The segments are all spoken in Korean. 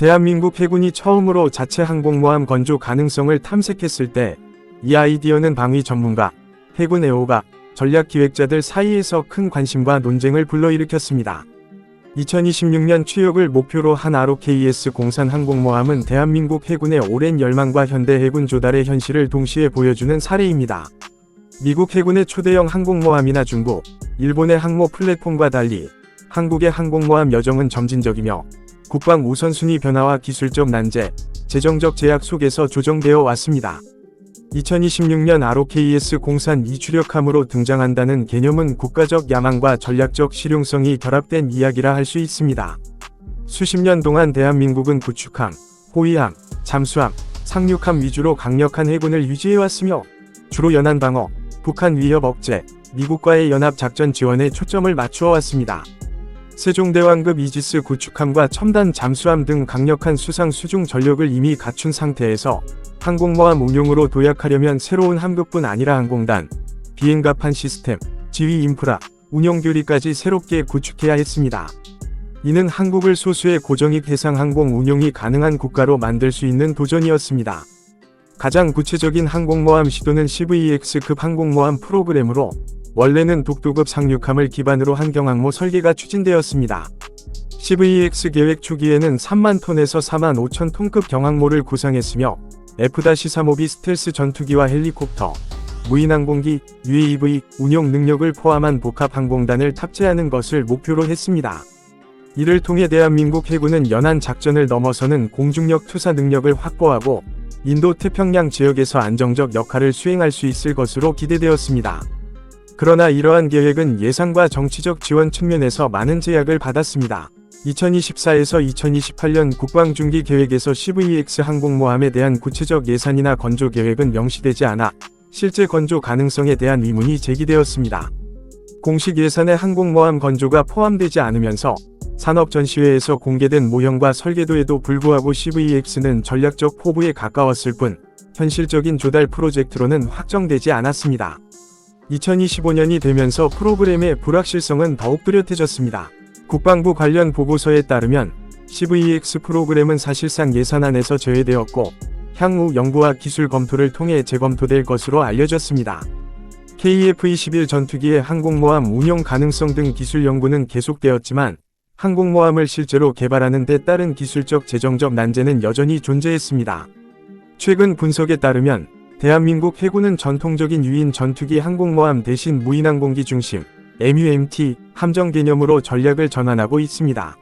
대한민국 해군이 처음으로 자체 항공모함 건조 가능성을 탐색했을 때 이 아이디어는 방위 전문가, 해군 애호가, 전략 기획자들 사이에서 큰 관심과 논쟁을 불러일으켰습니다. 2026년 취역을 목표로 한 ROKS 공산 항공모함은 대한민국 해군의 오랜 열망과 현대 해군 조달의 현실을 동시에 보여주는 사례입니다. 미국 해군의 초대형 항공모함이나 중국, 일본의 항모 플랫폼과 달리 한국의 항공모함 여정은 점진적이며 국방 우선순위 변화와 기술적 난제, 재정적 제약 속에서 조정되어 왔습니다. 2026년 ROKS 공산 이주력함으로 등장한다는 개념은 국가적 야망과 전략적 실용성이 결합된 이야기라 할 수 있습니다. 수십 년 동안 대한민국은 구축함, 호위함, 잠수함, 상륙함 위주로 강력한 해군을 유지해왔으며 주로 연안 방어, 북한 위협 억제, 미국과의 연합 작전 지원에 초점을 맞추어 왔습니다. 세종대왕급 이지스 구축함과 첨단 잠수함 등 강력한 수상 수중 전력을 이미 갖춘 상태에서 항공모함 운용으로 도약하려면 새로운 함급뿐 아니라 항공단, 비행갑판 시스템, 지휘 인프라, 운영 교리까지 새롭게 구축해야 했습니다. 이는 한국을 소수의 고정익 해상 항공 운용이 가능한 국가로 만들 수 있는 도전이었습니다. 가장 구체적인 항공모함 시도는 CVX급 항공모함 프로그램으로 원래는 독도급 상륙함을 기반으로 한 경항모 설계가 추진되었습니다. CVX 계획 초기에는 3만 톤에서 4만 5천 톤급 경항모를 구상했으며 F-35B 스텔스 전투기와 헬리콥터, 무인항공기, UAV 운용 능력을 포함한 복합 항공단을 탑재하는 것을 목표로 했습니다. 이를 통해 대한민국 해군은 연안 작전을 넘어서는 공중력 투사 능력을 확보하고 인도 태평양 지역에서 안정적 역할을 수행할 수 있을 것으로 기대되었습니다. 그러나 이러한 계획은 예상과 정치적 지원 측면에서 많은 제약을 받았습니다. 2024에서 2028년 국방중기 계획에서 CVX 항공모함에 대한 구체적 예산이나 건조 계획은 명시되지 않아 실제 건조 가능성에 대한 의문이 제기되었습니다. 공식 예산에 항공모함 건조가 포함되지 않으면서 산업전시회에서 공개된 모형과 설계도에도 불구하고 CVX는 전략적 포부에 가까웠을 뿐 현실적인 조달 프로젝트로는 확정되지 않았습니다. 2025년이 되면서 프로그램의 불확실성은 더욱 뚜렷해졌습니다. 국방부 관련 보고서에 따르면 CVX 프로그램은 사실상 예산 안에서 제외되었고 향후 연구와 기술 검토를 통해 재검토될 것으로 알려졌습니다. KF-21 전투기의 항공모함 운용 가능성 등 기술 연구는 계속되었지만 항공모함을 실제로 개발하는 데 따른 기술적 재정적 난제는 여전히 존재했습니다. 최근 분석에 따르면 대한민국 해군은 전통적인 유인 전투기 항공모함 대신 무인항공기 중심 MUMT 함정 개념으로 전략을 전환하고 있습니다.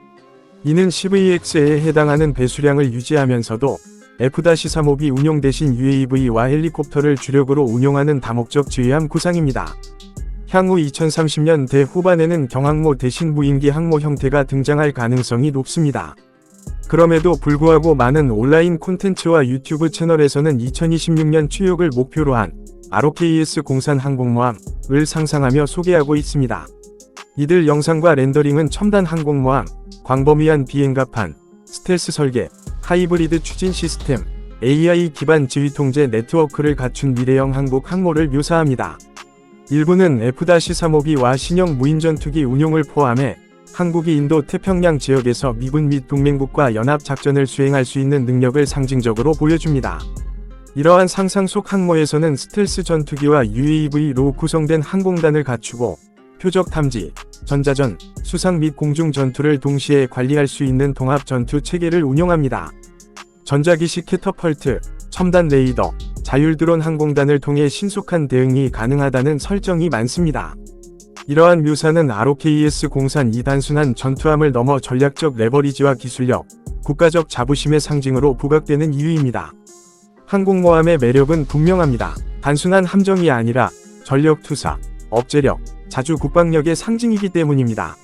이는 CVX에 해당하는 배수량을 유지하면서도 F-35B 운용 대신 UAV와 헬리콥터를 주력으로 운용하는 다목적 지휘함 구상입니다. 향후 2030년 대 후반에는 경항모 대신 무인기 항모 형태가 등장할 가능성이 높습니다. 그럼에도 불구하고 많은 온라인 콘텐츠와 유튜브 채널에서는 2026년 취역을 목표로 한 ROKS 공산 항공모함을 상상하며 소개하고 있습니다. 이들 영상과 렌더링은 첨단 항공모함, 광범위한 비행갑판, 스텔스 설계, 하이브리드 추진 시스템, AI 기반 지휘 통제 네트워크를 갖춘 미래형 한국 항모를 묘사합니다. 일부는 F-35B와 신형 무인전투기 운용을 포함해 한국이 인도 태평양 지역에서 미군 및 동맹국과 연합 작전을 수행할 수 있는 능력을 상징적으로 보여줍니다. 이러한 상상 속 항모에서는 스텔스 전투기와 UAV로 구성된 항공단을 갖추고 표적 탐지, 전자전, 수상 및 공중 전투를 동시에 관리할 수 있는 통합 전투 체계를 운영합니다. 전자기식 캐터펄트, 첨단 레이더, 자율 드론 항공단을 통해 신속한 대응이 가능하다는 설정이 많습니다. 이러한 묘사는 ROKS 공산 이 단순한 전투함을 넘어 전략적 레버리지와 기술력, 국가적 자부심의 상징으로 부각되는 이유입니다. 항공모함의 매력은 분명합니다. 단순한 함정이 아니라 전력 투사, 억제력, 자주 국방력의 상징이기 때문입니다.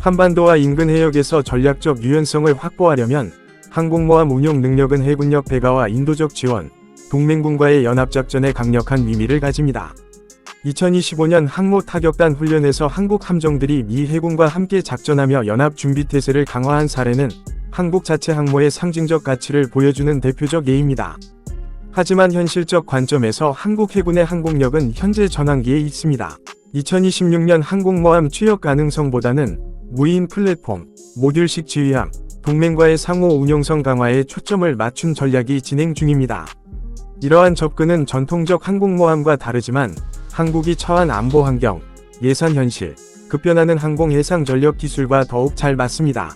한반도와 인근 해역에서 전략적 유연성을 확보하려면 항공모함 운용 능력은 해군력 배가와 인도적 지원, 동맹군과의 연합작전에 강력한 의미를 가집니다. 2025년 항모 타격단 훈련에서 한국 함정들이 미 해군과 함께 작전하며 연합 준비태세를 강화한 사례는 한국 자체 항모의 상징적 가치를 보여주는 대표적 예입니다. 하지만 현실적 관점에서 한국 해군의 항공력은 현재 전환기에 있습니다. 2026년 항공모함 취역 가능성보다는 무인 플랫폼, 모듈식 지휘함, 동맹과의 상호 운용성 강화에 초점을 맞춘 전략이 진행 중입니다. 이러한 접근은 전통적 항공모함과 다르지만 한국이 처한 안보 환경, 예산 현실, 급변하는 항공 해상 전력 기술과 더욱 잘 맞습니다.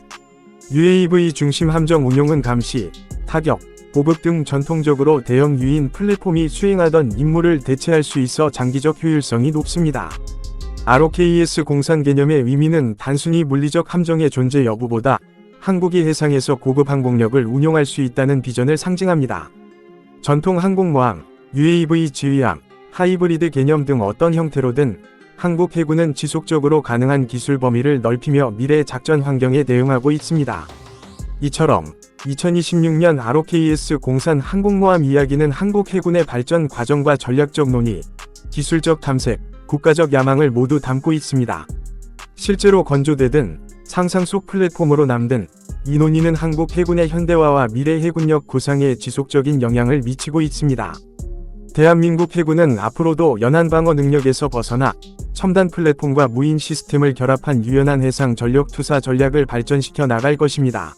UAV 중심 함정 운용은 감시, 타격, 보급 등 전통적으로 대형 유인 플랫폼이 수행하던 임무를 대체할 수 있어 장기적 효율성이 높습니다. ROKS 공산 개념의 의미는 단순히 물리적 함정의 존재 여부보다 한국이 해상에서 고급 항공력을 운용할 수 있다는 비전을 상징합니다. 전통 항공모함, UAV 지휘함, 하이브리드 개념 등 어떤 형태로든 한국 해군은 지속적으로 가능한 기술 범위를 넓히며 미래 작전 환경에 대응하고 있습니다. 이처럼 2026년 ROKS 공산 항공모함 이야기는 한국 해군의 발전 과정과 전략적 논의, 기술적 탐색, 국가적 야망을 모두 담고 있습니다. 실제로 건조되든 상상 속 플랫폼으로 남든 이 논의는 한국 해군의 현대화와 미래 해군력 구상에 지속적인 영향을 미치고 있습니다. 대한민국 해군은 앞으로도 연안 방어 능력에서 벗어나 첨단 플랫폼과 무인 시스템을 결합한 유연한 해상 전력 투사 전략을 발전시켜 나갈 것입니다.